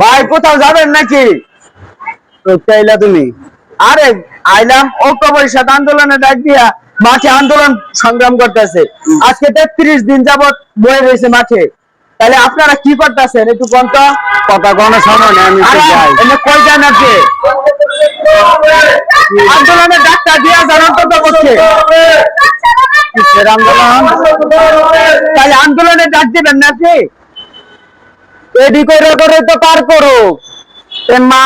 ভাই কোথাও যাবেন নাকি? চাইলা তুমি। আরে আইলাম ঐক্য পরিষদ আন্দোলনে ডাক দিয়া মাঠে আন্দোলন সংগ্রাম করতেছে। আজকে তেত্রিশ দিন যাবত বয়ে রয়েছে মাঠে। তাহলে আপনারা কি করতেছেন? একটু কোন তো। কথা কোনো সময় আমি কই যান আপনি? আন্দোলনের ডাক্তার দিয়া যান অন্তত পক্ষে। আন্দোলন? তাই আন্দোলনে ডাক দিবেন না আপনি? এডি করে করে তো পার করো। মা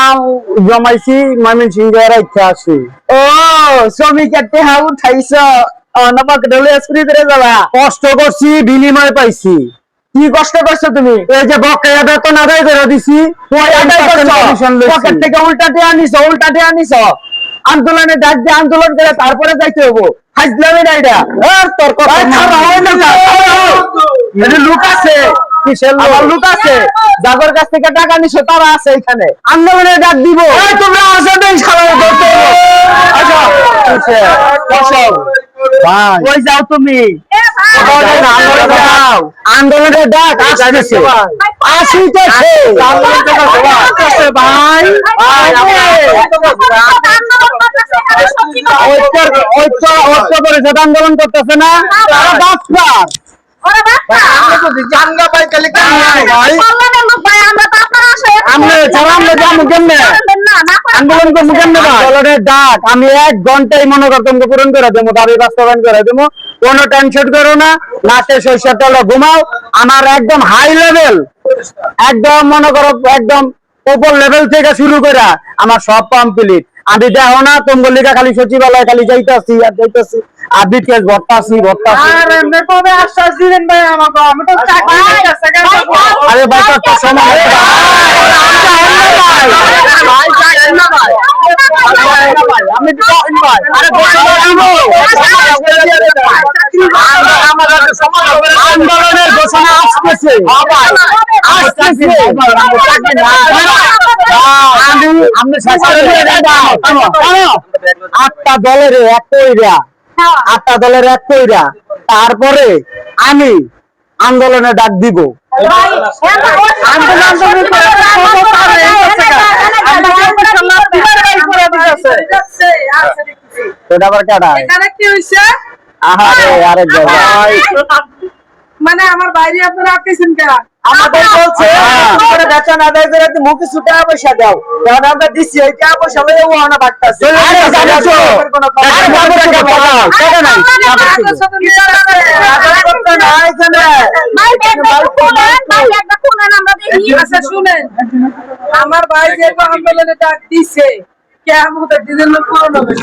জমাইছি মামিন সিংহের ইচ্ছা আছে। ও শ্রমিকের টেহা উঠাইছ। অনবাক ডলে যাবা। কষ্ট করছি বিনিময় পাইছি। কি কষ্ট করছ তুমি? এই যে বকেয়া বেতন আদায় করে দিছি। পকেট থেকে উল্টাতে আনিছো উল্টাতে আনিছো। আন্দোলনে ডাক দিয়ে আন্দোলন করে তারপরে যাইতে হব হাজলামি না এটা তোর কথা লুক আছে। কিসের আমার লুক আছে। যাদের কাছ থেকে টাকা নিছো তারা আছে এখানে। আন্দোলনে ডাক দিব। তোমরা আসো ভাই। যাও তুমি। আন্দোলনে আন্দোলনে যাও আন্দোলনের ডাক আসতেছে। আসিতেছে ভাই। ভাই। ঐক্য ঐক্য ঐক্য পরিষদ আন্দোলন করতেছে না। তারা আমি এক ঘন্টায় মনে করতাম পূরণ করে দেবো দাবি বাস্তবায়ন করে দেবো। কোনো টেনশন করো না শস্যের তলে ঘুমাও। আমার একদম হাই লেভেল একদম মনে করো একদম উপর লেভেল থেকে শুরু করে আমার সব কমপ্লিট আমি দেখো না তোমার খালি সচিবালয় খালি যাইতাছি আর যাইতাছি আর বিকেশ ভর্তাছি ভর্তাছি কবে আশ্বাস দিলেন ভাই আমাকে আমি তো চাকরি আরে ভাই তো সময়। ভাই, যাইয়েন না ভাই। আমি তো ভাই। আরে বসে বসে আন্দোলনের ঘোষণা আসতেছে আসতেছে আটটা দলের এক কইরা আটটা দলের এক কইরা তারপরে আমি আন্দোলনে ডাক দিব মানে আমার বাইরে আপনারা আটকেছেন কেন আমাদের বলছে হ্যাঁ। করে বেতন আদায় করে তুমি মুখে ছুটে পয়সা দাও কারণ আমরা দিছি এই টাকা পয়সা লইয়া ও আনা বাড়তাছে আরে জানো তো, আরে বাবু টাকা নাই। আচ্ছা আমার ভাই যেহেতু আন্দোলনে ডাক দিছে কেমন দিনের লোক পুরনো হবে?